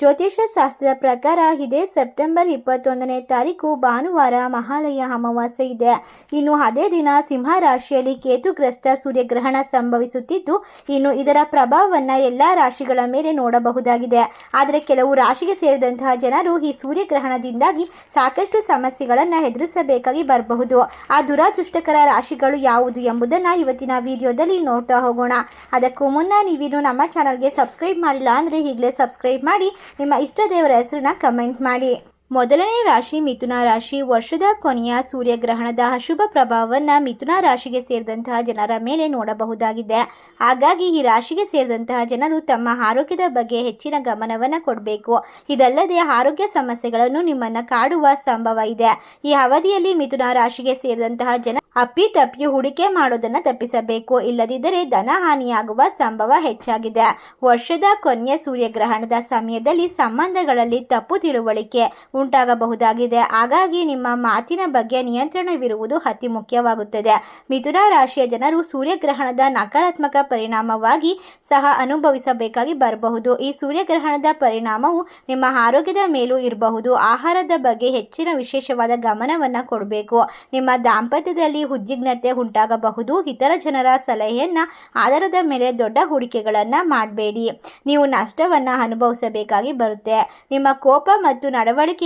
ಜ್ಯೋತಿಷ ಶಾಸ್ತ್ರದ ಪ್ರಕಾರ ಇದೇ ಸೆಪ್ಟೆಂಬರ್ ಇಪ್ಪತ್ತೊಂದನೇ ತಾರೀಕು ಭಾನುವಾರ ಮಹಾಲಯ ಅಮಾವಾಸ್ಯೆ ಇದೆ. ಇನ್ನು ಅದೇ ದಿನ ಸಿಂಹ ರಾಶಿಯಲ್ಲಿ ಕೇತುಗ್ರಸ್ತ ಸೂರ್ಯಗ್ರಹಣ ಸಂಭವಿಸುತ್ತಿದ್ದು, ಇನ್ನು ಇದರ ಪ್ರಭಾವವನ್ನು ಎಲ್ಲ ರಾಶಿಗಳ ಮೇಲೆ ನೋಡಬಹುದಾಗಿದೆ. ಆದರೆ ಕೆಲವು ರಾಶಿಗೆ ಸೇರಿದಂತಹ ಜನರು ಈ ಸೂರ್ಯಗ್ರಹಣದಿಂದಾಗಿ ಸಾಕಷ್ಟು ಸಮಸ್ಯೆಗಳನ್ನು ಎದುರಿಸಬೇಕಾಗಿ ಬರಬಹುದು. ಆ ದುರಾದೃಷ್ಟಕರ ರಾಶಿಗಳು ಯಾವುದು ಎಂಬುದನ್ನು ಇವತ್ತಿನ ವಿಡಿಯೋದಲ್ಲಿ ನೋಡ್ತಾ ಹೋಗೋಣ. ಅದಕ್ಕೂ ಮುನ್ನ ನೀವಿನ್ನು ನಮ್ಮ ಚಾನಲ್ಗೆ ಸಬ್ಸ್ಕ್ರೈಬ್ ಮಾಡಿಲ್ಲ ಅಂದರೆ ಈಗಲೇ ಸಬ್ಸ್ಕ್ರೈಬ್ ಮಾಡಿ ನಿಮ್ಮ ಇಷ್ಟ ದೇವರ ಹೆಸರನ್ನ ಕಮೆಂಟ್ ಮಾಡಿ. ಮೊದಲನೇ ರಾಶಿ ಮಿಥುನ ರಾಶಿ. ವರ್ಷದ ಕೊನೆಯ ಸೂರ್ಯಗ್ರಹಣದ ಅಶುಭ ಪ್ರಭಾವವನ್ನು ಮಿಥುನ ರಾಶಿಗೆ ಸೇರಿದಂತಹ ಜನರ ಮೇಲೆ ನೋಡಬಹುದಾಗಿದೆ. ಹಾಗಾಗಿ ಈ ರಾಶಿಗೆ ಸೇರಿದಂತಹ ಜನರು ತಮ್ಮ ಆರೋಗ್ಯದ ಬಗ್ಗೆ ಹೆಚ್ಚಿನ ಗಮನವನ್ನು ಕೊಡಬೇಕು. ಇದಲ್ಲದೆ ಆರೋಗ್ಯ ಸಮಸ್ಯೆಗಳನ್ನು ನಿಮ್ಮನ್ನು ಕಾಡುವ ಸಂಭವ ಇದೆ. ಈ ಅವಧಿಯಲ್ಲಿ ಮಿಥುನ ರಾಶಿಗೆ ಸೇರಿದಂತಹ ಜನ ಅಪ್ಪಿತಪ್ಪಿ ಹೂಡಿಕೆ ಮಾಡೋದನ್ನು ತಪ್ಪಿಸಬೇಕು. ಇಲ್ಲದಿದ್ದರೆ ಧನ ಹಾನಿಯಾಗುವ ಸಂಭವ ಹೆಚ್ಚಾಗಿದೆ. ವರ್ಷದ ಕೊನೆಯ ಸೂರ್ಯಗ್ರಹಣದ ಸಮಯದಲ್ಲಿ ಸಂಬಂಧಗಳಲ್ಲಿ ತಪ್ಪು ತಿಳುವಳಿಕೆ ಉಂಟಾಗಬಹುದಾಗಿದೆ. ಹಾಗಾಗಿ ನಿಮ್ಮ ಮಾತಿನ ಬಗ್ಗೆ ನಿಯಂತ್ರಣವಿರುವುದು ಅತಿ ಮುಖ್ಯವಾಗುತ್ತದೆ. ಮಿಥುನ ರಾಶಿಯ ಜನರು ಸೂರ್ಯಗ್ರಹಣದ ನಕಾರಾತ್ಮಕ ಪರಿಣಾಮವಾಗಿ ಸಹ ಅನುಭವಿಸಬೇಕಾಗಿ ಬರಬಹುದು. ಈ ಸೂರ್ಯಗ್ರಹಣದ ಪರಿಣಾಮವು ನಿಮ್ಮ ಆರೋಗ್ಯದ ಮೇಲೂ ಇರಬಹುದು. ಆಹಾರದ ಬಗ್ಗೆ ಹೆಚ್ಚಿನ ವಿಶೇಷವಾದ ಗಮನವನ್ನು ಕೊಡಬೇಕು. ನಿಮ್ಮ ದಾಂಪತ್ಯದಲ್ಲಿ ಉದ್ವಿಗ್ನತೆ ಉಂಟಾಗಬಹುದು. ಇತರ ಜನರ ಸಲಹೆಯನ್ನು ಆಧಾರದ ಮೇಲೆ ದೊಡ್ಡ ಹೂಡಿಕೆಗಳನ್ನು ಮಾಡಬೇಡಿ. ನೀವು ನಷ್ಟವನ್ನು ಅನುಭವಿಸಬೇಕಾಗಿ ಬರುತ್ತೆ. ನಿಮ್ಮ ಕೋಪ ಮತ್ತು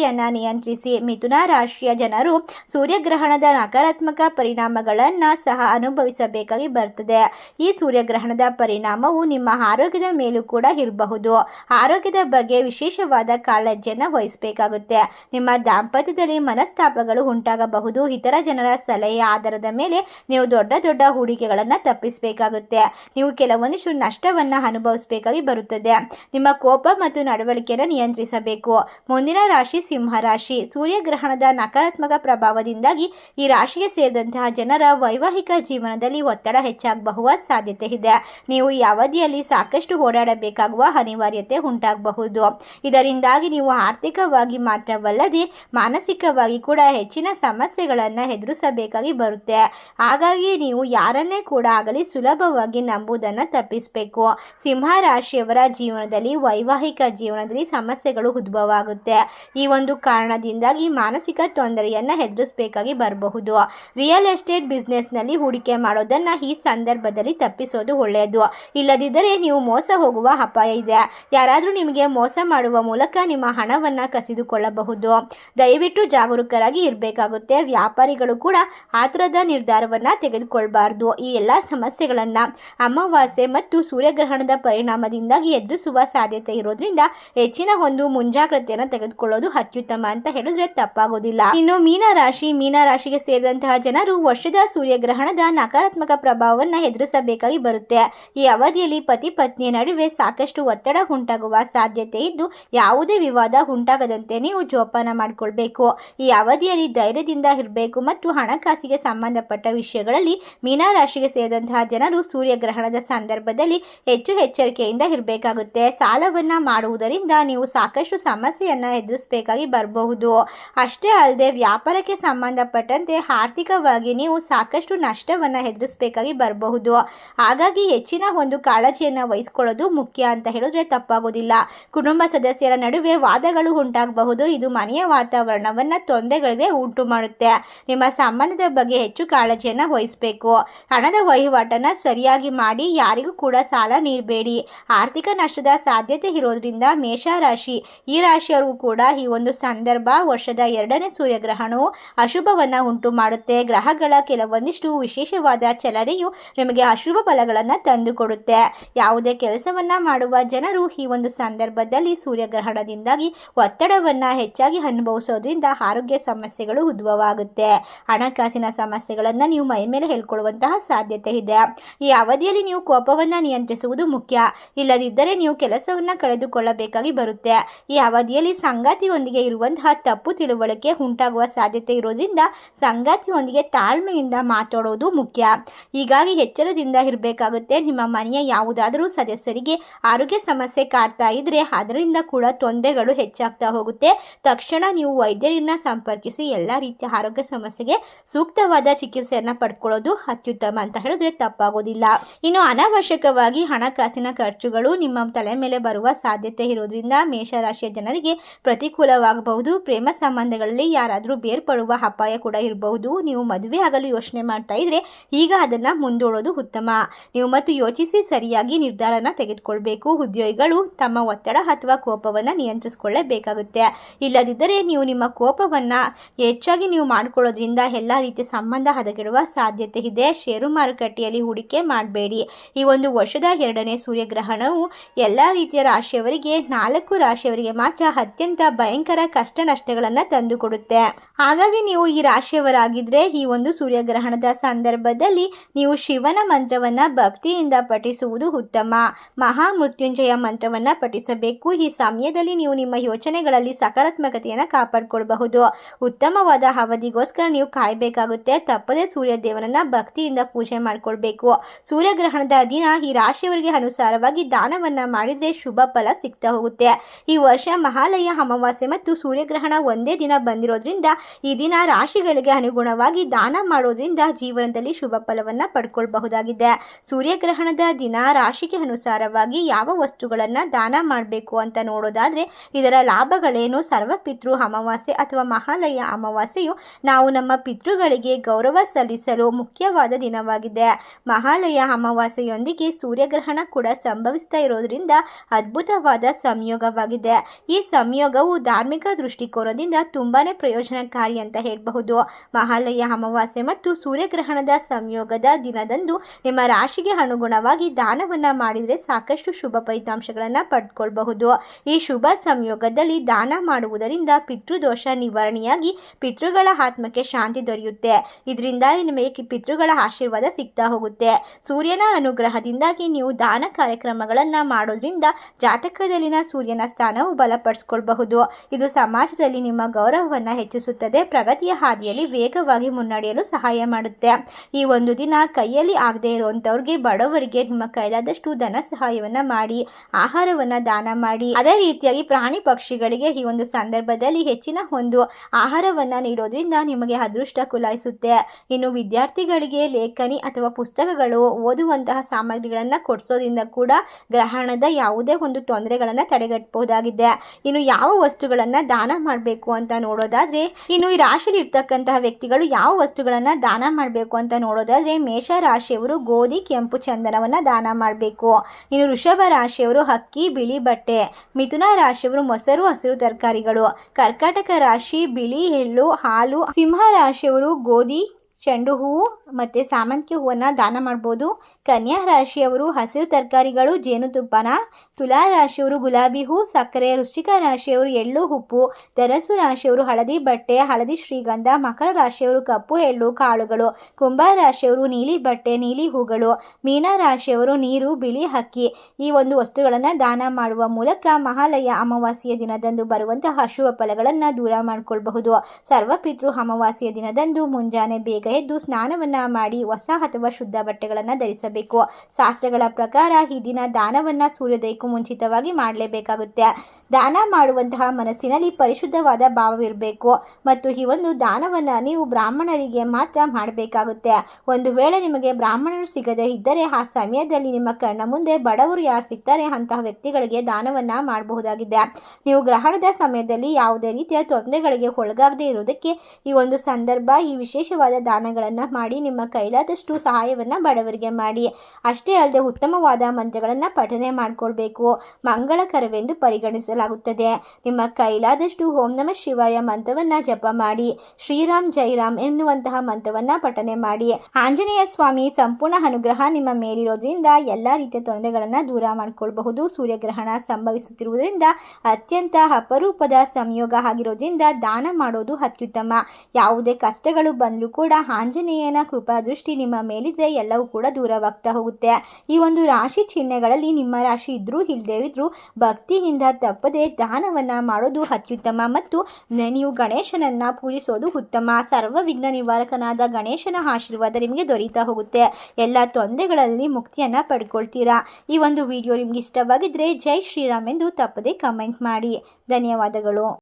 ನಡವಳಿಕೆಯನ್ನು ನಿಯಂತ್ರಿಸಿ ಮಿಥುನ ರಾಶಿಯ ಜನರು ಸೂರ್ಯಗ್ರಹಣದ ನಕಾರಾತ್ಮಕ ಪರಿಣಾಮಗಳನ್ನು ಸಹ ಅನುಭವಿಸಬೇಕಾಗಿ ಬರ್ತದೆ. ಈ ಸೂರ್ಯಗ್ರಹಣದ ಪರಿಣಾಮವು ನಿಮ್ಮ ಆರೋಗ್ಯದ ಮೇಲೂ ಕೂಡ ಇರಬಹುದು. ಆರೋಗ್ಯದ ಬಗ್ಗೆ ವಿಶೇಷವಾದ ಕಾಳಜಿಯನ್ನು ವಹಿಸಬೇಕಾಗುತ್ತೆ. ನಿಮ್ಮ ದಾಂಪತ್ಯದಲ್ಲಿ ಮನಸ್ತಾಪಗಳು ಉಂಟಾಗಬಹುದು. ಇತರ ಜನರ ಸಲಹೆ ಆಧಾರದ ಮೇಲೆ ನೀವು ದೊಡ್ಡ ದೊಡ್ಡ ಹೂಡಿಕೆಗಳನ್ನು ತಪ್ಪಿಸಬೇಕಾಗುತ್ತೆ. ನೀವು ಕೆಲವೊಂದಿಷ್ಟು ನಷ್ಟವನ್ನು ಅನುಭವಿಸಬೇಕಾಗಿ ಬರುತ್ತದೆ. ನಿಮ್ಮ ಕೋಪ ಮತ್ತು ನಡವಳಿಕೆಯನ್ನು ನಿಯಂತ್ರಿಸಬೇಕು. ಮುಂದಿನ ರಾಶಿ ಸಿಂಹ ರಾಶಿ ಸೂರ್ಯಗ್ರಹಣದ ನಕಾರಾತ್ಮಕ ಪ್ರಭಾವದಿಂದಾಗಿ ಈ ರಾಶಿಗೆ ಸೇರಿದಂತಹ ಜನರ ವೈವಾಹಿಕ ಜೀವನದಲ್ಲಿ ಒತ್ತಡ ಹೆಚ್ಚಾಗಬಹುವ ಸಾಧ್ಯತೆ ಇದೆ. ನೀವು ಈ ಅವಧಿಯಲ್ಲಿ ಸಾಕಷ್ಟು ಓಡಾಡಬೇಕಾಗುವ ಅನಿವಾರ್ಯತೆ ಉಂಟಾಗಬಹುದು. ಇದರಿಂದಾಗಿ ನೀವು ಆರ್ಥಿಕವಾಗಿ ಮಾತ್ರವಲ್ಲದೆ ಮಾನಸಿಕವಾಗಿ ಕೂಡ ಹೆಚ್ಚಿನ ಸಮಸ್ಯೆಗಳನ್ನು ಎದುರಿಸಬೇಕಾಗಿ ಬರುತ್ತೆ. ಹಾಗಾಗಿ ನೀವು ಯಾರನ್ನೇ ಕೂಡ ಆಗಲಿ ಸುಲಭವಾಗಿ ನಂಬುವುದನ್ನು ತಪ್ಪಿಸಬೇಕು. ಸಿಂಹ ರಾಶಿಯವರ ಜೀವನದಲ್ಲಿ ವೈವಾಹಿಕ ಜೀವನದಲ್ಲಿ ಸಮಸ್ಯೆಗಳು ಉದ್ಭವ ಆಗುತ್ತೆ. ಈ ಒಂದು ಕಾರಣದಿಂದಾಗಿ ಮಾನಸಿಕ ತೊಂದರೆಯನ್ನು ಎದುರಿಸಬೇಕಾಗಿ ಬರಬಹುದು. ರಿಯಲ್ ಎಸ್ಟೇಟ್ ಬಿಸ್ನೆಸ್ನಲ್ಲಿ ಹೂಡಿಕೆ ಮಾಡೋದನ್ನು ಈ ಸಂದರ್ಭದಲ್ಲಿ ತಪ್ಪಿಸೋದು ಒಳ್ಳೆಯದು. ಇಲ್ಲದಿದ್ದರೆ ನೀವು ಮೋಸ ಹೋಗುವ ಅಪಾಯ ಇದೆ. ಯಾರಾದರೂ ನಿಮಗೆ ಮೋಸ ಮಾಡುವ ಮೂಲಕ ನಿಮ್ಮ ಹಣವನ್ನು ಕಸಿದುಕೊಳ್ಳಬಹುದು. ದಯವಿಟ್ಟು ಜಾಗರೂಕರಾಗಿ ಇರಬೇಕಾಗುತ್ತೆ. ವ್ಯಾಪಾರಿಗಳು ಕೂಡ ಆತುರದ ನಿರ್ಧಾರವನ್ನು ತೆಗೆದುಕೊಳ್ಬಾರ್ದು. ಈ ಎಲ್ಲ ಸಮಸ್ಯೆಗಳನ್ನು ಅಮಾವಾಸ್ಯೆ ಮತ್ತು ಸೂರ್ಯಗ್ರಹಣದ ಪರಿಣಾಮದಿಂದಾಗಿ ಎದುರಿಸುವ ಸಾಧ್ಯತೆ ಇರೋದ್ರಿಂದ ಹೆಚ್ಚಿನ ಒಂದು ಮುಂಜಾಗ್ರತೆಯನ್ನು ತೆಗೆದುಕೊಳ್ಳೋದು ಅತ್ಯುತ್ತಮ ಅಂತ ಹೇಳಿದ್ರೆ ತಪ್ಪಾಗೋದಿಲ್ಲ. ಇನ್ನು ಮೀನ ರಾಶಿ, ಮೀನ ರಾಶಿಗೆ ಸೇರಿದಂತಹ ಜನರು ವರ್ಷದ ಸೂರ್ಯಗ್ರಹಣದ ನಕಾರಾತ್ಮಕ ಪ್ರಭಾವವನ್ನು ಎದುರಿಸಬೇಕಾಗಿ ಬರುತ್ತೆ. ಈ ಅವಧಿಯಲ್ಲಿ ಪತಿ ಪತ್ನಿಯ ನಡುವೆ ಸಾಕಷ್ಟು ಒತ್ತಡ ಉಂಟಾಗುವ ಸಾಧ್ಯತೆ ಇದ್ದು, ಯಾವುದೇ ವಿವಾದ ಉಂಟಾಗದಂತೆ ನೀವು ಜೋಪಾನ ಮಾಡಿಕೊಳ್ಬೇಕು. ಈ ಅವಧಿಯಲ್ಲಿ ಧೈರ್ಯದಿಂದ ಇರಬೇಕು ಮತ್ತು ಹಣಕಾಸಿಗೆ ಸಂಬಂಧಪಟ್ಟ ವಿಷಯಗಳಲ್ಲಿ ಮೀನಾ ರಾಶಿಗೆ ಸೇರಿದಂತಹ ಜನರು ಸೂರ್ಯಗ್ರಹಣದ ಸಂದರ್ಭದಲ್ಲಿ ಹೆಚ್ಚು ಎಚ್ಚರಿಕೆಯಿಂದ ಇರಬೇಕಾಗುತ್ತೆ. ಸಾಲವನ್ನ ಮಾಡುವುದರಿಂದ ನೀವು ಸಾಕಷ್ಟು ಸಮಸ್ಯೆಯನ್ನು ಎದುರಿಸಬೇಕಾಗಿ ಬರಬಹುದು. ಅಷ್ಟೇ ಅಲ್ಲದೆ ವ್ಯಾಪಾರಕ್ಕೆ ಸಂಬಂಧಪಟ್ಟಂತೆ ಆರ್ಥಿಕವಾಗಿ ನೀವು ಸಾಕಷ್ಟು ನಷ್ಟವನ್ನು ಎದುರಿಸಬೇಕಾಗಿ ಬರಬಹುದು. ಹಾಗಾಗಿ ಹೆಚ್ಚಿನ ಒಂದು ಕಾಳಜಿಯನ್ನು ವಹಿಸ್ಕೊಳ್ಳೋದು ಮುಖ್ಯ ಅಂತ ಹೇಳಿದ್ರೆ ತಪ್ಪಾಗೋದಿಲ್ಲ. ಕುಟುಂಬ ಸದಸ್ಯರ ನಡುವೆ ವಾದಗಳು ಉಂಟಾಗಬಹುದು. ಇದು ಮನೆಯ ವಾತಾವರಣವನ್ನು ತೊಂದರೆಗಳಿಗೆ ಉಂಟು ಮಾಡುತ್ತೆ. ನಿಮ್ಮ ಸಂಬಂಧದ ಬಗ್ಗೆ ಹೆಚ್ಚು ಕಾಳಜಿಯನ್ನು ವಹಿಸಬೇಕು. ಹಣದ ವಹಿವಾಟನ್ನು ಸರಿಯಾಗಿ ಮಾಡಿ ಯಾರಿಗೂ ಕೂಡ ಸಾಲ ನೀಡಬೇಡಿ. ಆರ್ಥಿಕ ನಷ್ಟದ ಸಾಧ್ಯತೆ ಇರೋದ್ರಿಂದ ಮೇಷರಾಶಿ ಈ ರಾಶಿಯವರು ಕೂಡ ಈ ಒಂದು ಸಂದರ್ಭ ವರ್ಷದ ಎರಡನೇ ಸೂರ್ಯಗ್ರಹಣವು ಅಶುಭವನ್ನು ಉಂಟು ಮಾಡುತ್ತೆ. ಗ್ರಹಗಳ ಕೆಲವೊಂದಿಷ್ಟು ವಿಶೇಷವಾದ ಚಲನೆಯು ನಿಮಗೆ ಅಶುಭ ಫಲಗಳನ್ನು ತಂದುಕೊಡುತ್ತೆ. ಯಾವುದೇ ಕೆಲಸವನ್ನು ಮಾಡುವ ಜನರು ಈ ಒಂದು ಸಂದರ್ಭದಲ್ಲಿ ಸೂರ್ಯಗ್ರಹಣದಿಂದಾಗಿ ಒತ್ತಡವನ್ನು ಹೆಚ್ಚಾಗಿ ಅನುಭವಿಸೋದ್ರಿಂದ ಆರೋಗ್ಯ ಸಮಸ್ಯೆಗಳು ಉದ್ಭವವಾಗುತ್ತೆ. ಹಣಕಾಸಿನ ಸಮಸ್ಯೆಗಳನ್ನು ನೀವು ಮೈ ಮೇಲೆ ಹೇಳ್ಕೊಳ್ಳುವಂತಹ ಸಾಧ್ಯತೆ ಇದೆ. ಈ ಅವಧಿಯಲ್ಲಿ ನೀವು ಕೋಪವನ್ನು ನಿಯಂತ್ರಿಸುವುದು ಮುಖ್ಯ. ಇಲ್ಲದಿದ್ದರೆ ನೀವು ಕೆಲಸವನ್ನು ಕಳೆದುಕೊಳ್ಳಬೇಕಾಗಿ ಬರುತ್ತೆ. ಈ ಅವಧಿಯಲ್ಲಿ ಸಂಗಾತಿಯೊಂದಿಗೆ ನಿಮಗೆ ಇರುವಂತಹ ತಪ್ಪು ತಿಳುವಳಿಕೆ ಉಂಟಾಗುವ ಸಾಧ್ಯತೆ ಇರೋದ್ರಿಂದ ಸಂಗಾತಿಯೊಂದಿಗೆ ತಾಳ್ಮೆಯಿಂದ ಮಾತಾಡೋದು ಮುಖ್ಯ. ಹೀಗಾಗಿ ಎಚ್ಚರದಿಂದ ಇರಬೇಕಾಗುತ್ತೆ. ನಿಮ್ಮ ಮನೆಯ ಯಾವುದಾದರೂ ಸದಸ್ಯರಿಗೆ ಆರೋಗ್ಯ ಸಮಸ್ಯೆ ಕಾಡ್ತಾ ಇದ್ರೆ ಅದರಿಂದ ಕೂಡ ತೊಂದರೆಗಳು ಹೆಚ್ಚಾಗ್ತಾ ಹೋಗುತ್ತೆ. ತಕ್ಷಣ ನೀವು ವೈದ್ಯರನ್ನ ಸಂಪರ್ಕಿಸಿ ಎಲ್ಲ ರೀತಿಯ ಆರೋಗ್ಯ ಸಮಸ್ಯೆಗೆ ಸೂಕ್ತವಾದ ಚಿಕಿತ್ಸೆಯನ್ನು ಪಡ್ಕೊಳ್ಳೋದು ಅತ್ಯುತ್ತಮ ಅಂತ ಹೇಳಿದ್ರೆ ತಪ್ಪಾಗೋದಿಲ್ಲ. ಇನ್ನು ಅನಾವಶ್ಯಕವಾಗಿ ಹಣಕಾಸಿನ ಖರ್ಚುಗಳು ನಿಮ್ಮ ತಲೆ ಮೇಲೆ ಬರುವ ಸಾಧ್ಯತೆ ಇರೋದ್ರಿಂದ ಮೇಷರಾಶಿಯ ಜನರಿಗೆ ಪ್ರತಿಕೂಲವಾಗಬಹುದು ಪ್ರೇಮ ಸಂಬಂಧಗಳಲ್ಲಿ ಯಾರಾದರೂ ಬೇರ್ಪಡುವ ಅಪಾಯ ಕೂಡ ಇರಬಹುದು. ನೀವು ಮದುವೆ ಆಗಲು ಯೋಚನೆ ಮಾಡ್ತಾ ಇದ್ರೆ ಈಗ ಅದನ್ನು ಮುಂದೂಡೋದು ಉತ್ತಮ. ನೀವು ಮತ್ತು ಯೋಚಿಸಿ ಸರಿಯಾಗಿ ನಿರ್ಧಾರನ ತೆಗೆದುಕೊಳ್ಬೇಕು. ಉದ್ಯೋಗಿಗಳು ತಮ್ಮ ಒತ್ತಡ ಅಥವಾ ಕೋಪವನ್ನು ನಿಯಂತ್ರಿಸಿಕೊಳ್ಳಬೇಕಾಗುತ್ತೆ. ಇಲ್ಲದಿದ್ದರೆ ನೀವು ನಿಮ್ಮ ಕೋಪವನ್ನು ಹೆಚ್ಚಾಗಿ ನೀವು ಮಾಡಿಕೊಳ್ಳೋದ್ರಿಂದ ಎಲ್ಲ ರೀತಿಯ ಸಂಬಂಧ ಹದಗೆಡುವ ಸಾಧ್ಯತೆ ಇದೆ. ಷೇರು ಮಾರುಕಟ್ಟೆಯಲ್ಲಿ ಹೂಡಿಕೆ ಮಾಡಬೇಡಿ. ಈ ಒಂದು ವರ್ಷದ ಎರಡನೇ ಸೂರ್ಯಗ್ರಹಣವು ಎಲ್ಲ ರೀತಿಯ ರಾಶಿಯವರಿಗೆ ನಾಲ್ಕು ರಾಶಿಯವರಿಗೆ ಮಾತ್ರ ಅತ್ಯಂತ ಭಯಂಕರ ಕಷ್ಟ ನಷ್ಟಗಳನ್ನು ತಂದುಕೊಡುತ್ತೆ ಹಾಗಾಗಿ ನೀವು ಈ ರಾಶಿಯವರಾಗಿದ್ದರೆ ಈ ಒಂದು ಸೂರ್ಯಗ್ರಹಣದ ಸಂದರ್ಭದಲ್ಲಿ ನೀವು ಶಿವನ ಮಂತ್ರವನ್ನ ಭಕ್ತಿಯಿಂದ ಪಠಿಸುವುದು ಉತ್ತಮ. ಮಹಾಮೃತ್ಯುಂಜಯ ಮಂತ್ರವನ್ನ ಪಠಿಸಬೇಕು. ಈ ಸಮಯದಲ್ಲಿ ನೀವು ನಿಮ್ಮ ಯೋಚನೆಗಳಲ್ಲಿ ಸಕಾರಾತ್ಮಕತೆಯನ್ನು ಕಾಪಾಡಿಕೊಳ್ಬಹುದು. ಉತ್ತಮವಾದ ಅವಧಿಗೋಸ್ಕರ ನೀವು ಕಾಯಬೇಕಾಗುತ್ತೆ. ತಪ್ಪದೇ ಸೂರ್ಯ ದೇವನನ್ನ ಭಕ್ತಿಯಿಂದ ಪೂಜೆ ಮಾಡಿಕೊಳ್ಬೇಕು. ಸೂರ್ಯಗ್ರಹಣದ ದಿನ ಈ ರಾಶಿಯವರಿಗೆ ಅನುಸಾರವಾಗಿ ದಾನವನ್ನ ಮಾಡಿದ್ರೆ ಶುಭ ಫಲ ಸಿಗ್ತಾ ಹೋಗುತ್ತೆ. ಈ ವರ್ಷ ಮಹಾಲಯ ಅಮಾವಾಸ್ಯೆ ಮತ್ತು ಸೂರ್ಯಗ್ರಹಣ ಒಂದೇ ದಿನ ಬಂದಿರೋದ್ರಿಂದ ಈ ದಿನ ರಾಶಿಗಳಿಗೆ ಅನುಗುಣವಾಗಿ ದಾನ ಮಾಡೋದ್ರಿಂದ ಜೀವನದಲ್ಲಿ ಶುಭ ಫಲವನ್ನ ಪಡ್ಕೊಳ್ಬಹುದಾಗಿದೆ. ಸೂರ್ಯಗ್ರಹಣದ ದಿನ ರಾಶಿಗೆ ಅನುಸಾರವಾಗಿ ಯಾವ ವಸ್ತುಗಳನ್ನ ದಾನ ಮಾಡಬೇಕು ಅಂತ ನೋಡೋದಾದ್ರೆ ಇದರ ಲಾಭಗಳೇನು? ಸರ್ವಪಿತೃ ಅಮಾವಾಸ್ಯೆ ಅಥವಾ ಮಹಾಲಯ ಅಮಾವಾಸ್ಯೆಯು ನಾವು ನಮ್ಮ ಪಿತೃಗಳಿಗೆ ಗೌರವ ಸಲ್ಲಿಸಲು ಮುಖ್ಯವಾದ ದಿನವಾಗಿದೆ. ಮಹಾಲಯ ಅಮಾವಾಸ್ಯೆಯೊಂದಿಗೆ ಸೂರ್ಯಗ್ರಹಣ ಕೂಡ ಸಂಭವಿಸ್ತಾ ಇರೋದ್ರಿಂದ ಅದ್ಭುತವಾದ ಸಂಯೋಗವಾಗಿದೆ. ಈ ಸಂಯೋಗವು ಧಾರ್ಮಿಕ ದೃಷ್ಟಿಕೋನದಿಂದ ತುಂಬಾನೇ ಪ್ರಯೋಜನಕಾರಿ ಅಂತ ಹೇಳಬಹುದು. ಮಹಾಲಯ ಅಮಾವಾಸ್ಯೆ ಮತ್ತು ಸೂರ್ಯಗ್ರಹಣದ ಸಂಯೋಗದ ದಿನದಂದು ನಿಮ್ಮ ರಾಶಿಗೆ ಅನುಗುಣವಾಗಿ ದಾನವನ್ನ ಮಾಡಿದರೆ ಸಾಕಷ್ಟು ಶುಭ ಫಲಿತಾಂಶಗಳನ್ನು ಪಡ್ಕೊಳ್ಬಹುದು. ಈ ಶುಭ ಸಂಯೋಗದಲ್ಲಿ ದಾನ ಮಾಡುವುದರಿಂದ ಪಿತೃದೋಷ ನಿವಾರಣೆಯಾಗಿ ಪಿತೃಗಳ ಆತ್ಮಕ್ಕೆ ಶಾಂತಿ ದೊರೆಯುತ್ತೆ. ಇದರಿಂದ ನಿಮಗೆ ಪಿತೃಗಳ ಆಶೀರ್ವಾದ ಸಿಗ್ತಾ ಹೋಗುತ್ತೆ. ಸೂರ್ಯನ ಅನುಗ್ರಹದಿಂದಾಗಿ ನೀವು ದಾನ ಕಾರ್ಯಕ್ರಮಗಳನ್ನು ಮಾಡೋದ್ರಿಂದ ಜಾತಕದಲ್ಲಿನ ಸೂರ್ಯನ ಸ್ಥಾನವು ಬಲಪಡಿಸ್ಕೊಳ್ಬಹುದು. ಇದು ಸಮಾಜದಲ್ಲಿ ನಿಮ್ಮ ಗೌರವವನ್ನು ಹೆಚ್ಚಿಸುತ್ತದೆ, ಪ್ರಗತಿಯ ಹಾದಿಯಲ್ಲಿ ವೇಗವಾಗಿ ಮುನ್ನಡೆಯಲು ಸಹಾಯ ಮಾಡುತ್ತೆ. ಈ ಒಂದು ದಿನ ಕೈಯಲ್ಲಿ ಆಗದೆ ಇರುವಂಥವ್ರಿಗೆ ಬಡವರಿಗೆ ನಿಮ್ಮ ಕೈಲಾದಷ್ಟು ಧನ ಸಹಾಯವನ್ನು ಮಾಡಿ, ಆಹಾರವನ್ನು ದಾನ ಮಾಡಿ. ಅದೇ ರೀತಿಯಾಗಿ ಪ್ರಾಣಿ ಪಕ್ಷಿಗಳಿಗೆ ಈ ಒಂದು ಸಂದರ್ಭದಲ್ಲಿ ಹೆಚ್ಚಿನ ಒಂದು ಆಹಾರವನ್ನು ನೀಡೋದ್ರಿಂದ ನಿಮಗೆ ಅದೃಷ್ಟ ಕುಲಾಯಿಸುತ್ತೆ. ಇನ್ನು ವಿದ್ಯಾರ್ಥಿಗಳಿಗೆ ಲೇಖನಿ ಅಥವಾ ಪುಸ್ತಕಗಳು ಓದುವಂತಹ ಸಾಮಗ್ರಿಗಳನ್ನು ಕೊಡಿಸೋದ್ರಿಂದ ಕೂಡ ಗ್ರಹಣದ ಯಾವುದೇ ಒಂದು ತೊಂದರೆಗಳನ್ನು ತಡೆಗಟ್ಟಬಹುದಾಗಿದೆ ಇನ್ನು ಯಾವ ವಸ್ತುಗಳನ್ನು ದಾನ ಮಾಡಬೇಕು ಅಂತ ನೋಡೋದಾದ್ರೆ, ಇನ್ನು ಈ ರಾಶಿಯಲ್ಲಿ ಇರ್ತಕ್ಕಂತಹ ವ್ಯಕ್ತಿಗಳು ಯಾವ ವಸ್ತುಗಳನ್ನು ದಾನ ಮಾಡಬೇಕು ಅಂತ ನೋಡೋದಾದ್ರೆ, ಮೇಷ ರಾಶಿಯವರು ಗೋಧಿ, ಕೆಂಪು ಚಂದನವನ್ನು ದಾನ ಮಾಡಬೇಕು. ಇನ್ನು ವೃಷಭ ರಾಶಿಯವರು ಹಕ್ಕಿ, ಬಿಳಿ ಬಟ್ಟೆ. ಮಿಥುನ ರಾಶಿಯವರು ಮೊಸರು, ಹಸಿರು ತರಕಾರಿಗಳು. ಕರ್ಕಾಟಕ ರಾಶಿ ಬಿಳಿ, ಎಳ್ಳು, ಹಾಲು. ಸಿಂಹ ರಾಶಿಯವರು ಗೋಧಿ ಚೆಂಡು ಹೂವು ಮತ್ತು ಸಾಮಂತಿಗೆ ಹೂವನ್ನು ದಾನ ಮಾಡ್ಬೋದು. ಕನ್ಯಾ ರಾಶಿಯವರು ಹಸಿರು ತರಕಾರಿಗಳು, ಜೇನುತುಪ್ಪನ, ತುಲಾ ರಾಶಿಯವರು ಗುಲಾಬಿ ಹೂ, ಸಕ್ಕರೆ, ವೃಶ್ಚಿಕ ರಾಶಿಯವರು ಎಳ್ಳು ಉಪ್ಪು, ತರಸು ರಾಶಿಯವರು ಹಳದಿ ಬಟ್ಟೆ, ಹಳದಿ ಶ್ರೀಗಂಧ, ಮಕರ ರಾಶಿಯವರು ಕಪ್ಪು ಎಳ್ಳು, ಕಾಳುಗಳು, ಕುಂಭ ರಾಶಿಯವರು ನೀಲಿ ಬಟ್ಟೆ, ನೀಲಿ ಹೂಗಳು, ಮೀನ ರಾಶಿಯವರು ನೀರು, ಬಿಳಿ ಹಕ್ಕಿ ಈ ಒಂದು ವಸ್ತುಗಳನ್ನು ದಾನ ಮಾಡುವ ಮೂಲಕ ಮಹಾಲಯ ಅಮಾವಾಸ್ಯೆಯ ದಿನದಂದು ಬರುವಂತಹ ಅಶುಭ ಫಲಗಳನ್ನು ದೂರ ಮಾಡಿಕೊಳ್ಬಹುದು. ಸರ್ವಪಿತೃ ಅಮಾವಾಸ್ಯೆಯ ದಿನದಂದು ಮುಂಜಾನೆ ಬೇಗ ಎದ್ದು ಸ್ನಾನವನ್ನ ಮಾಡಿ ಹೊಸ ಅಥವಾ ಶುದ್ಧ ಬಟ್ಟೆಗಳನ್ನು ಧರಿಸಬೇಕು. ಶಾಸ್ತ್ರಗಳ ಪ್ರಕಾರ ಈ ದಿನ ದಾನವನ್ನ ಸೂರ್ಯೋದಯಕ್ಕೂ ಮುಂಚಿತವಾಗಿ ಮಾಡಲೇಬೇಕಾಗುತ್ತೆ. ದಾನ ಮಾಡುವಂತಹ ಮನಸ್ಸಿನಲ್ಲಿ ಪರಿಶುದ್ಧವಾದ ಭಾವವಿರಬೇಕು. ಮತ್ತು ಈ ಒಂದು ದಾನವನ್ನು ನೀವು ಬ್ರಾಹ್ಮಣರಿಗೆ ಮಾತ್ರ ಮಾಡಬೇಕಾಗುತ್ತೆ. ಒಂದು ವೇಳೆ ನಿಮಗೆ ಬ್ರಾಹ್ಮಣರು ಸಿಗದೇ ಇದ್ದರೆ ಆ ಸಮಯದಲ್ಲಿ ನಿಮ್ಮ ಕಣ್ಣ ಮುಂದೆ ಬಡವರು ಯಾರು ಸಿಗ್ತಾರೆ ಅಂತಹ ವ್ಯಕ್ತಿಗಳಿಗೆ ದಾನವನ್ನು ಮಾಡಬಹುದಾಗಿದೆ. ನೀವು ಗ್ರಹಣದ ಸಮಯದಲ್ಲಿ ಯಾವುದೇ ರೀತಿಯ ತೊಂದರೆಗಳಿಗೆ ಒಳಗಾಗದೇ ಇರುವುದಕ್ಕೆ ಈ ಒಂದು ಸಂದರ್ಭ, ಈ ವಿಶೇಷವಾದ ದಾನಗಳನ್ನು ಮಾಡಿ, ನಿಮ್ಮ ಕೈಲಾದಷ್ಟು ಸಹಾಯವನ್ನು ಬಡವರಿಗೆ ಮಾಡಿ. ಅಷ್ಟೇ ಅಲ್ಲದೆ ಉತ್ತಮವಾದ ಮಂತ್ರಗಳನ್ನು ಪಠನೆ ಮಾಡಿಕೊಳ್ಬೇಕು. ಮಂಗಳಕರವೆಂದು ಪರಿಗಣಿಸಲಾಗುತ್ತದೆ ನಿಮ್ಮ ಕೈಲಾದಷ್ಟು ಓಂ ನಮಃ ಶಿವಾಯ ಮಂತ್ರವನ್ನ ಜಪ ಮಾಡಿ, ಶ್ರೀರಾಮ್ ಜೈರಾಮ್ ಎನ್ನುವಂತಹ ಮಂತ್ರವನ್ನು ಪಠನೆ ಮಾಡಿ. ಆಂಜನೇಯ ಸ್ವಾಮಿ, ಸಂಪೂರ್ಣ ಅನುಗ್ರಹ ನಿಮ್ಮ ಮೇಲಿರೋದ್ರಿಂದ ಎಲ್ಲ ರೀತಿಯ ತೊಂದರೆಗಳನ್ನು ದೂರ ಮಾಡಿಕೊಳ್ಬಹುದು. ಸೂರ್ಯಗ್ರಹಣ ಸಂಭವಿಸುತ್ತಿರುವುದರಿಂದ ಅತ್ಯಂತ ಅಪರೂಪದ ಸಂಯೋಗ ಆಗಿರೋದ್ರಿಂದ ದಾನ ಮಾಡೋದು ಅತ್ಯುತ್ತಮ. ಯಾವುದೇ ಕಷ್ಟಗಳು ಬಂದರೂ ಕೂಡ ಆಂಜನೇಯನ ಕೃಪಾ ದೃಷ್ಟಿ ನಿಮ್ಮ ಮೇಲಿದ್ರೆ ಎಲ್ಲವೂ ಕೂಡ ದೂರವಾಗ್ತಾ ಹೋಗುತ್ತೆ. ಈ ಒಂದು ರಾಶಿ ಚಿಹ್ನೆಗಳಲ್ಲಿ ನಿಮ್ಮ ರಾಶಿ ಇದ್ರೂ ಇಲ್ಲದೇ ಇದ್ರೂ ಭಕ್ತಿಯಿಂದ ತಪ್ಪದೆ ತಪ್ಪದೆ ದಾನವನ್ನು ಮಾಡೋದು ಅತ್ಯುತ್ತಮ ಮತ್ತು ನೀವು ಗಣೇಶನನ್ನು ಪೂಜಿಸೋದು ಉತ್ತಮ. ಸರ್ವ ವಿಘ್ನ ನಿವಾರಕನಾದ ಗಣೇಶನ ಆಶೀರ್ವಾದ ನಿಮಗೆ ದೊರೀತಾ ಹೋಗುತ್ತೆ. ಎಲ್ಲ ತೊಂದರೆಗಳಲ್ಲಿ ಮುಕ್ತಿಯನ್ನು ಪಡ್ಕೊಳ್ತೀರಾ? ಈ ಒಂದು ವಿಡಿಯೋ ನಿಮ್ಗೆ ಇಷ್ಟವಾಗಿದ್ದರೆ ಜೈ ಶ್ರೀರಾಮ್ ಎಂದು ತಪ್ಪದೆ ಕಮೆಂಟ್ ಮಾಡಿ. ಧನ್ಯವಾದಗಳು.